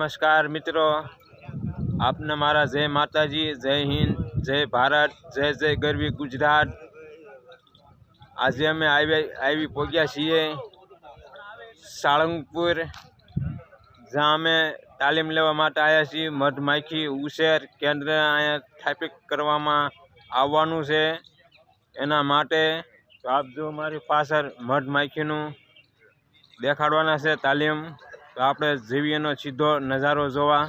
નમસ્કાર મિત્રો. આપને મારા જય માતાજી, જય હિન્દ, જય ભારત, જય જય ગરવી ગુજરાત. આજે અમે આવી આવી પહોંચ્યા છીએ સાળંગપુર, જ્યાં અમે તાલીમ લેવા માટે આવ્યા છીએ. મધમાખી, ઉછેર કેન્દ્ર અહીંયા સ્થાપિત કરવામાં આવવાનું છે. એના માટે આપ જો મારી પાછળ મધમાખીનું દેખાડવાના છે તાલીમ. તો આપણે જીવીએ એનો સીધો નજારો જોવા.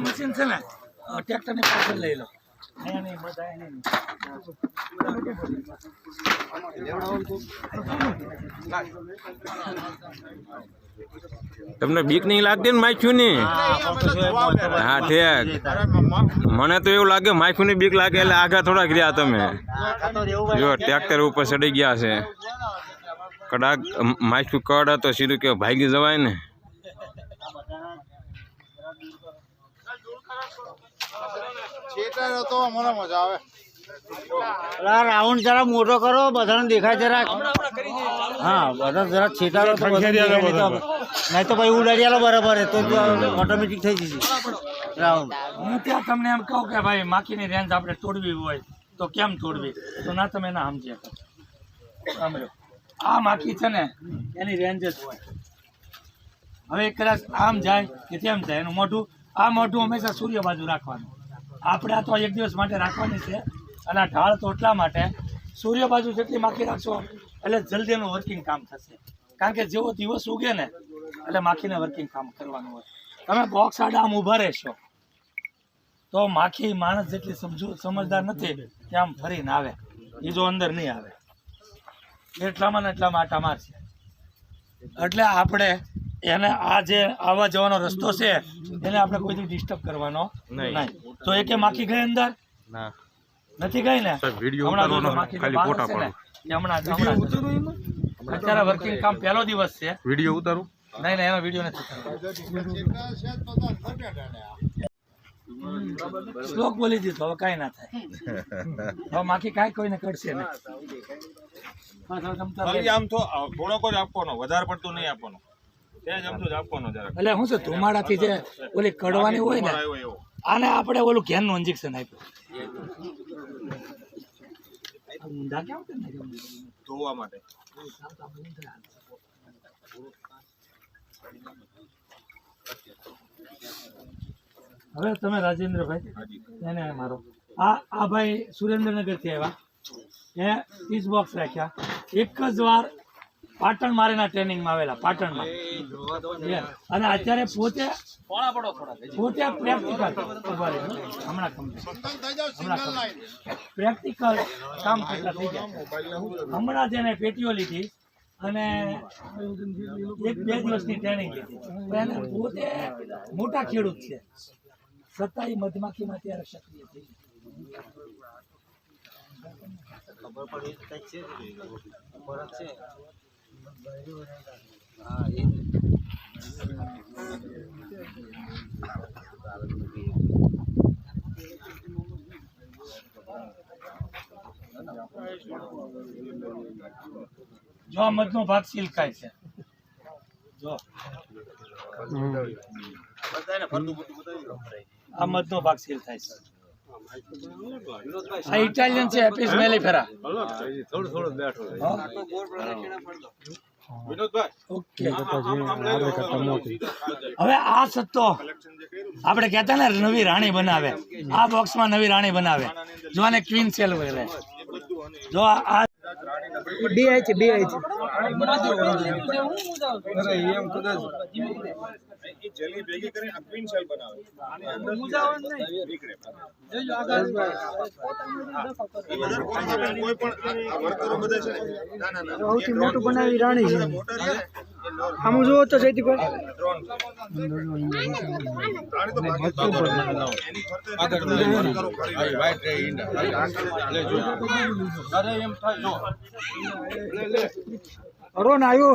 મશીન છે ને? ટ્રેક્ટરની પાછળ લઈ લો. તમને બીક નહીં લાગતી ને માખ્યુંની હા, ઠેક. મને તો એવું લાગે માખ્યુંની બીક લાગે એટલે આગળ થોડાક રહ્યા તમે. જો, ટ્રેક્ટર ઉપર ચડી ગયા છે. કડાક માખ્યું કડ હતો, સીધું કે ભાગી જવાય ને? થિયેટર હતો મને મજા આવે. રાઉન્ડ જરા મોટો કરો બધાને દેખાય જરા. હા બધા જરા છેટાડો તો નહીં તો ભાઈ ઉડાડી આલો બરાબર તો ઓટોમેટિક થઈ જશે. રાઉન્ડ. હું ત્યાં તમને એમ કહું કે ભાઈ માખીની રેન્જ આપણે તોડવી હોય તો કેમ તોડવી? તો ના તમે ના સમજ્યા. કરો. સાંભળો આ માખી છે ને એની રેન્જ જ હોય. હવે કદાચ આમ જાય કે તેમ જાય એનું મોઢું. આ મોઢું હંમેશા સૂર્ય બાજુ રાખવાનું. આપણે આ તો એક દિવસ માટે રાખવાની છે. અને આ ઢાળ તો એટલા માટે સૂર્ય બાજુ જેટલી માખી રાખશો, એટલે જલ્દી એનું વર્કિંગ કામ થશે. કારણ કે જેવો દિવસ ઉગે ને, એટલે માખીને વર્કિંગ કામ કરવાનું હોય. તમે બોક્સ આડા આમ ઊભા રહેશો. તો માખી માણસ જેટલી સમજુ, સમજદાર નથી કે આમ ફરીને આવે. એ જો અંદર નહીં આવે. એટલામાં ને એટલામાં આટા મારશે. એટલે આપણે એને આ જે આવવા જવાનો રસ્તો છે એને આપણે કોઈથી ડિસ્ટર્બ કરવાનો નહીં. તો એ કે માખી ગઈ અંદર? ના. નથી ગઈ ને? વીડિયો હમણાં ઉતારવાનો ખાલી ફોટા પાડો. એ હમણાં હમણાં અત્યારે વર્કિંગ કામ પહેલો દિવસ છે. વીડિયો ઉતારું? નહીં નહીં એનો વીડિયો નથી કરવો. થિયેટર છે તો તો થટેટા ને શ્લોક બોલી દીધો હવે કાંઈ ના થાય. હવે માખી કાંઈ કોઈને કરશે નહીં. આમ તો થોડોક જ આપવાનો વધારે પડતું નહીં આપવાનો. એટલે શું છે ધુમાડાથી જે ઓલી કડવાની હોય ને આને આપણે ઓલું ઘેનનું ઇન્જેક્શન આપ્યું? ધોવા માટે. હવે તમે રાજેન્દ્રભાઈ એને મારો. આ આ ભાઈ સુરેન્દ્રનગરથી આવ્યા. એ ટીચ બોક્સ રાખ્યા. એક જ વાર પાટણ મારેના ટ્રેનિંગમાં આવેલા પાટણમાં. અને અત્યારે પોતે પોતે પ્રેક્ટિકલ હમણાં કમ બંધ થઈ જાવ સિંગલ લાઈન પ્રેક્ટિકલ કામ કરતા થઈ ગયા હમણાં જ એને પેટીઓ લીધી અને એક બે દિવસની ટ્રેનિંગ લીધી. એને પોતે મોટા ખેડૂત છે. સત્તાય મધમાખીમાં ત્યારે સક્રિય થઈ જો આ મધનો ભાગ સિલકાય છે. જો. આ મધનો ભાગ સીલ થાય છે. આ ઇટાલિયન છે એપિસ મેલી ફેરા થોડું થોડું લો. હવે આ સત્તો આપણે કહેતા ને નવી રાણી બનાવે. આ બોક્સમાં નવી રાણી બનાવે. જો આને ક્વીન સેલ વગેરે જો આ આ ડીએચ ડીએચ જલી ભેગી કરીને ક્વીન સેલ બનાવે નીકળે. એ બધા કોઈ પણ આ વર્કરો બધા છે ના ના ના સૌથી મોટું બનાવી રાણી છે. મોટર છે ને, એ નોર- આમ જુઓ તો જયદીપભાઈ ડ્રોન રાણી તો બાકી એની ફરતે વર્કરો ફરી રહ્યા. અરોન આવ્યો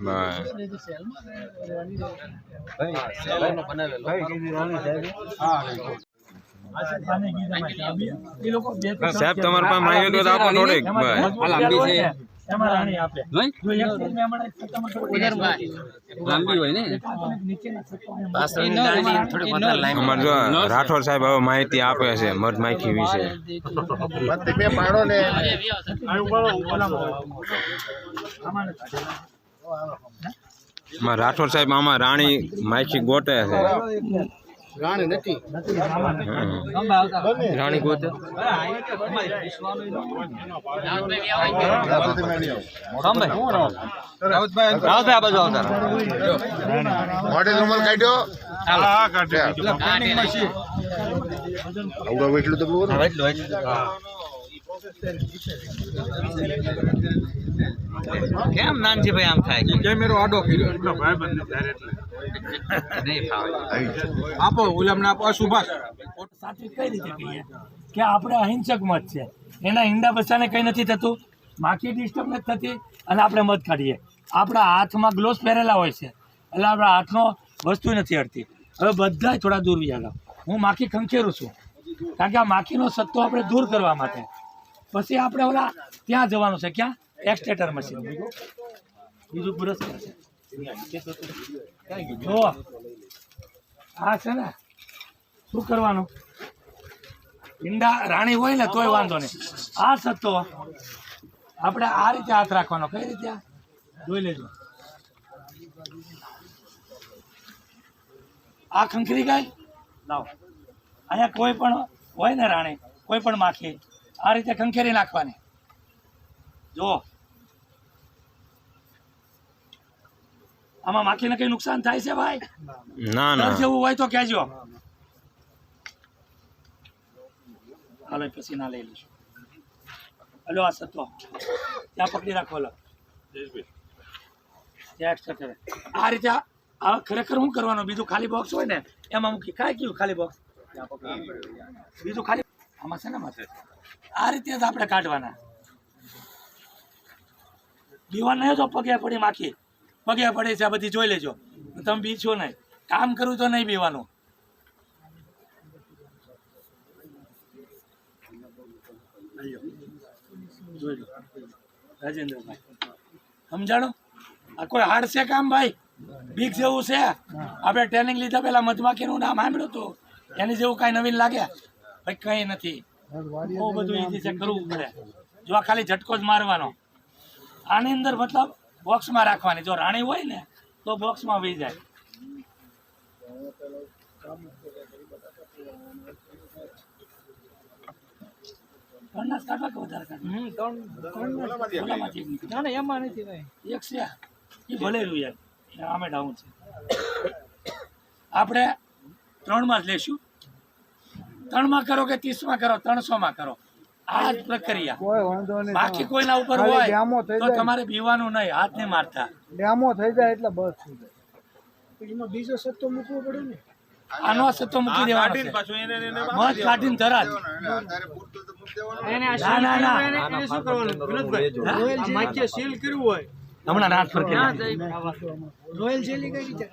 મેં તમારે પાસે સત્તામાં આપો થોડીક. રાઠોડ સાહેબ હવે માહિતી આપે છે મધ માખી વિશે. રાઠોડ સાહેબ આમાં રાણી માખી ગોટે છે. રાણી નથી. હમ. રાણી ગોતે. મોડે રૂમાલ કાઢ્યો? હા કાઢ્યો. એટલું તો બોલો કેમ નાનજીભાઈ આમ થાય કેમેરો આડો કર્યો? ભાઈબંધ નથી હારે એટલે. નહીં ફાવે. આપો ગુલામને આપો. સુભાષ. સાચું કઈ રીતે કહીએ? કે આપણે અહિંસક મત છે. એના ઈંડા બચ્ચાને કંઈ નથી થતું. માખી ડિસ્ટર્બ નથી થતી અને આપણે મત કાઢીએ. આપણા હાથમાં ગ્લોવ્સ પહેરેલા હોય છે. એટલે આપણા હાથનો વસ્તુ નથી અડતી હવે બધા થોડા દૂર વિચારો હું માખી ખંખેરું છું. કારણ કે આ માખીનો સત્તો આપણે દૂર કરવા માટે. પછી આપણે ઓલા ત્યાં જવાનું છે ક્યાં? એક્સટેટર મશીન બીજું પુરસ્કાર છે. જો આ છે ને શું કરવાનું? ઈંડા રાણી હોય ને તોય વાંધો નહીં. આ સત્તો આપણે આ રીતે હાથ રાખવાનો. કઈ રીતે જોઈ લેજો. આ ખંખરી ગાય? લાવ. અહીંયા કોઈ પણ હોય ને રાણી કોઈ પણ માખી આ રીતે ખંખેરી નાખવાની. જો આમાં માખીને કઈ નુકસાન થાય છે ભાઈ? ના ના. જેવું હોય તો કહેજો. હાલો પછી ના લઈ લઈશું. હલો આ સત્વ ત્યાં પકડી રાખો કરે. આ રીતે આ- આ ખરેખર શું કરવાનું? બીજું ખાલી બોક્સ હોય ને? એમાં મૂકી. કાંઈ કયું ખાલી બોક્સ બીજું ખાલી આમાં છે ને માથે આ રીતે જ આપણે કાઢવાના. દીવાન જો પગે પડી માખી, પગે પડે છે, આ બધી જોઈ લેજો. તમે બીજો નહીં. કામ કરવું તો નહીં બીવાનું. રાજેન્દ્રભાઈ. સમજાણો? આ કોઈ હાર્ડ છે કામ, ભાઈ? બીક જેવું છે? આપણે ટ્રેનિંગ લીધા પહેલા મધમાખીનું નામ સાંભળ્યું હતું. એની જેવું કાંઈ નવીન લાગે? ભાઈ કંઈ નથી. બહુ બધું ઈઝી છે કરવું પડે. જો આ ખાલી ઝટકો જ મારવાનો. આની અંદર મતલબ બોક્સમાં રાખવાની. જો રાણી હોય ને તો બોક્સમાં વહી જાય. જ કાઢવા કે વધારે કાઢવા? ઓલામાંથી એક છે. એ ભલેલું યાર. આમે ડાઉન છે. આપણે ત્રણમાં જ લેશું. ત્રણમાં કરો કે ત્રીસમાં કરો? ત્રણસોમાં કરો. આ જ પ્રક્રિયા. કોઈ બાકી કોઈના ઉપર હોય તો તમારે પીવાનું નહીં હાથ નહીં મારતા. ડેમો થઈ જાય એટલે બસ થઈ જાય. એમાં બીજો સત્તો મૂકવો પડે ને? આનો સત્તો મૂકી દેવાનો છે. પાછું એને એને મધ કાઢીને તરત અત્યારે પૂરતું તો મૂકી દેવાનું. ના ના ના. હમણાં નાથ. ફરકે રોયલ જેલી કઈ રીતે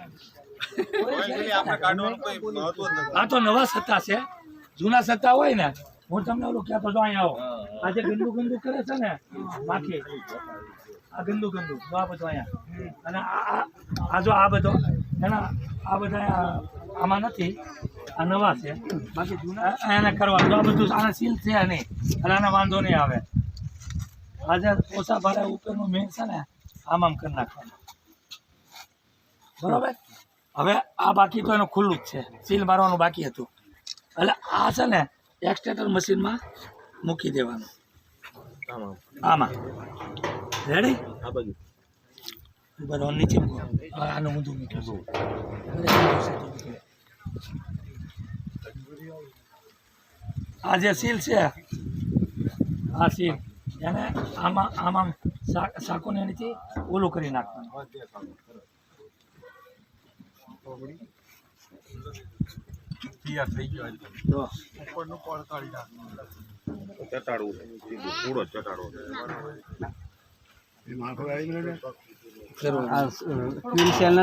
આપણે કાઢવાનું કોઈ મહત્વ જ નથી. આ તો નવા સત્તા છે. જૂના સત્તા હોય ને હું તમને ઓલું કહેતો જો અહીંયા આવો. આ જે ગંદુ ગંદુ કરે છે ને માખી આ ગંદુ ગંદુ જો આ બધું અહીંયા. અને આ આ- જો આ બધો એના આ બધા આમાં નથી આ નવા છે. બાકી જૂના એને એને જો આ બધું આને સીલ છે નહીં અને આને વાંધો નહીં આવે. આજે ઓછા ભારે ઉપરનું મેન છે ને આમ આમ કરી નાખવાનું. બરોબર? હવે આ બાકી તો એનું ખુલ્લું જ છે. સીલ મારવાનું બાકી હતું. એટલે આ છે ને એક્સટેટર મશીનમાં મૂકી દેવાનું. આમાં. રેડી બરાબર નીચે મૂકો. હવે આનું ઊંધું મૂકી. આ જે સીલ છે આ સીલ એને આમાં આમાં સાકોને એનીથી ઓલું કરી નાખવાનું.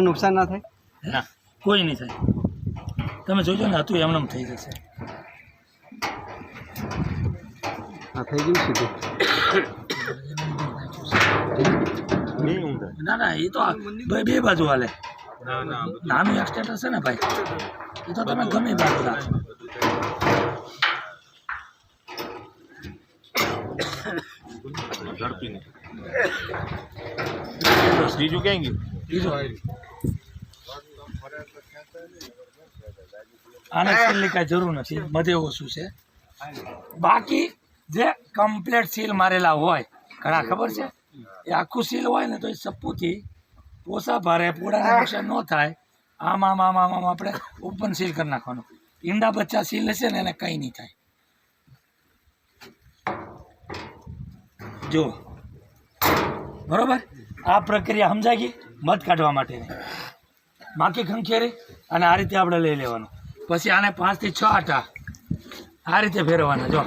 નુકસાન ના થાય? ના કોઈ નહીં થાય. તમે જોજો ને હતું એમને થઈ જશે. હા થઈ ગયું સીધું. ના ના એ તો આ બે બે બાજુ હાલે. નાનું એક્સટેન્ટર છે ને ભાઈ? એ તો તમે ગમે બાજુ રાખો. બીજું ક્યાં ગયું? બીજું આને સીલની કાંઈ જરૂર નથી. બધે ઓછું છે. બાકી જે કમ્પ્લેટ સીલ મારેલા હોય ઘણા ખબર છે? એ આખું સીલ હોય ને તો એ સપ્પુથી પોસા ભારે પોડાને નુકસાન ન થાય. આમ આમ આમ આમ આમ આપણે ઓપન સીલ કરી નાખવાનું. ઈંડા બચ્ચા સીલ હશે ને એને કંઈ નહીં થાય. જો બરોબર? આ પ્રક્રિયા સમજાય ગઈ? મધ કાઢવા માટેની બાકી ખંખેરી અને આ રીતે આપણે લઈ લેવાનું. પછી આને પાંચથી છ આટા આ રીતે ફેરવવાના જો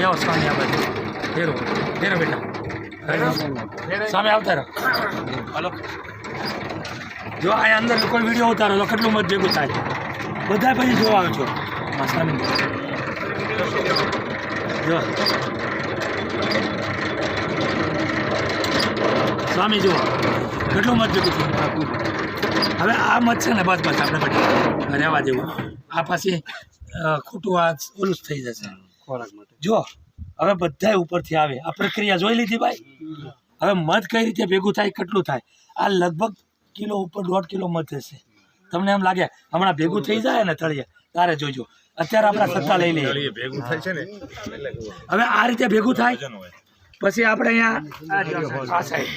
લેવો સ્વામી આ બાજુ. ફેરવો. ફેરો બેટા. સામે આવતા રહો. હલો. જો આ અંદર કોઈ વીડિયો ઉતારો તો કેટલું મત ભેગું થાય? બધા પછી જોવા આવજો સામે. જો. સ્વામી જુઓ. કેટલું મત ભેગું થયું? હવે આ મત છે ને બસ બસ આપણે બધી રહેવા દેવું. આ પાછી ખોટું આ ઓલું જ થઈ જશે. જો. હવે બધાય ઉપરથી આવે. આ પ્રક્રિયા જોઈ લીધી ભાઈ? હવે મધ કઈ રીતે ભેગું થાય કેટલું થાય? આ લગભગ કિલો ઉપર દોઢ કિલો મધ હશે તમને એમ લાગે હમણાં ભેગું થઈ જાય ને તળિયે તારે જોજો. અત્યારે આપણા સત્તા લઈ લઈએ. ભેગું થાય છે ને હવે આ રીતે ભેગું થાય પછી આપણે અહીંયા આ સાઈડ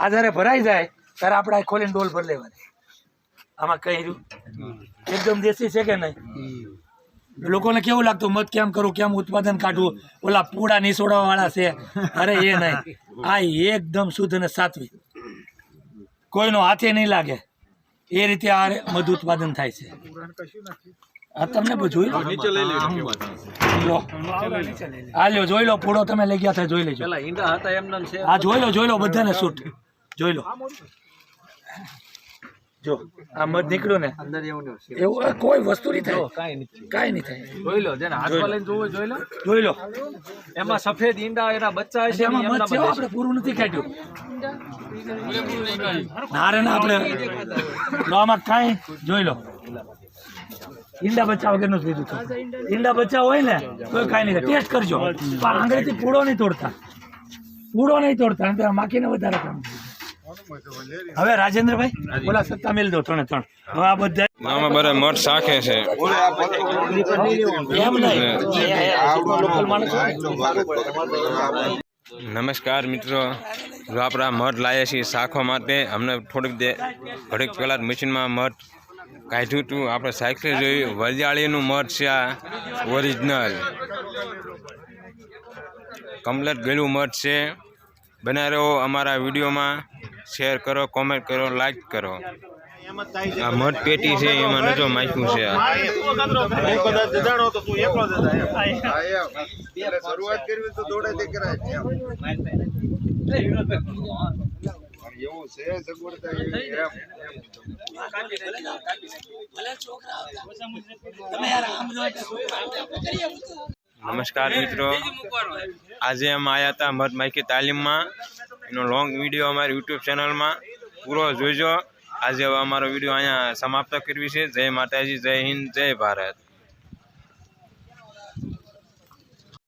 આ જ્યારે ભરાઈ જાય ત્યારે આપણે ખોલીને ડોલ ભરી લેવાની. આમાં કઈ રહ્યું? એકદમ દેશી છે કે નહીં? લોકોને કેવું લાગતું મત કેમ કરું કેમ ઉત્પાદન કાઢવું? ઓલા પૂડા નિસોડવા વાળા છે. અરે એ નહીં. આ એકદમ શુદ્ધ અને સાત્વિક. કોઈનો હાથે નહીં લાગે. એ રીતે આ મધ ઉત્પાદન થાય છે. આ તમને બધું જોઈ લો. આ લ્યો જોઈ લો પૂરો તમે લઈ ગયા હતા જોઈ લેજો. હા જોઈ લો જોઈ લો બધાને સૂટ જોઈ લો. જો આ મધ નીકળ્યું ને. એવું એવું કોઈ વસ્તુ નહીં થાય. કઈ નહીં થાય. જોઈ લો જેને હાથમાં લઈને જોવું જોઈ લો. જોઈ લો. એમાં સફેદ ઈંડા એના બચ્ચા હશે એમાં મધ છે. આપણે પૂરું નથી કાઢ્યું. ના રે ના આપણે લો આમાં કાંઈ જોઈ લો. ઈંડા બચ્ચા વગરનું જ લીધું છે. ઈંડા બચ્ચા હોય ને તો કાંઈ નહીં ટેસ્ટ કરજો. પણ આંગળીથી પૂડો નહીં તોડતા. પૂડો નહીં તોડતા માખીને વધારે કામ. હવે રાજેન્દ્રભાઈ બોલા સત્તા મેલ દો ત્રણે ત્રણ. હવે આ બધા આમાં બધા મઠ શાખે છે. નમસ્કાર મિત્રો. જો આપણા મઠ લાવીએ છીએ શાખવા માટે અમને થોડીક દે ઘડીક પહેલાં મશીનમાં મઠ કાઢ્યું હતું. આપણે સાયકલ જોયું વરિયાળીનું મઠ છે આ ઓરિજિનલ. કમ્પ્લેટ ગયેલું મઠ છે. બનાવ્યો અમારા વિડીયોમાં. શેર કરો કોમેન્ટ કરો લાઈક કરો. આ મઠ પેટી છે એમાં નજો માખ્યું છે શરૂઆત કરવી તો દોડે તે કરાય એવું નમસ્કાર મિત્રો. આજે અમે આવ્યા હતા મધ માયકી તાલીમમાં. એનો લોંગ વીડિયો અમારી યુટ્યુબ ચેનલમાં પૂરો જોઈજો. આજે હવે અમારો વીડિયો અહીંયા સમાપ્ત કરવી છે જય માતાજી, જય હિન્દ, જય ભારત.